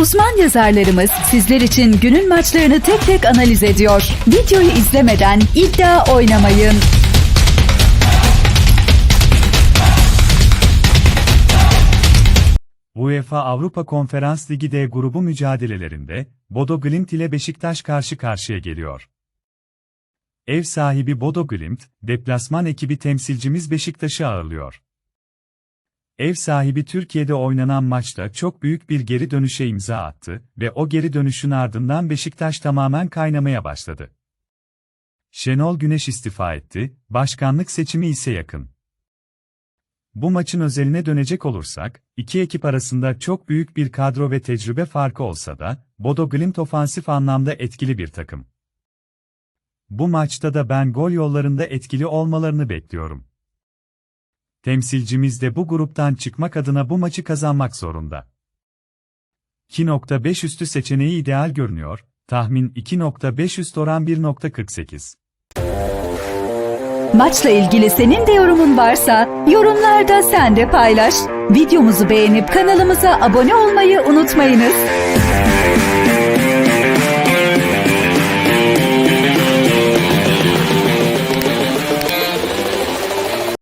Uzman yazarlarımız sizler için günün maçlarını tek tek analiz ediyor. Videoyu izlemeden iddia oynamayın. UEFA Avrupa Konferans Ligi D grubu mücadelelerinde Bodo Glimt ile Beşiktaş karşı karşıya geliyor. Ev sahibi Bodo Glimt, deplasman ekibi temsilcimiz Beşiktaş'ı ağırlıyor. Ev sahibi Türkiye'de oynanan maçta çok büyük bir geri dönüşe imza attı ve o geri dönüşün ardından Beşiktaş tamamen kaynamaya başladı. Şenol Güneş istifa etti, başkanlık seçimi ise yakın. Bu maçın özeline dönecek olursak, iki ekip arasında çok büyük bir kadro ve tecrübe farkı olsa da, Bodo Glimt ofansif anlamda etkili bir takım. Bu maçta da ben gol yollarında etkili olmalarını bekliyorum. Temsilcimiz de bu gruptan çıkmak adına bu maçı kazanmak zorunda. 2.5 üstü seçeneği ideal görünüyor, tahmin 2.5 üst oran 1.48. Maçla ilgili senin de yorumun varsa yorumlarda sen de paylaş. Videomuzu beğenip kanalımıza abone olmayı unutmayınız.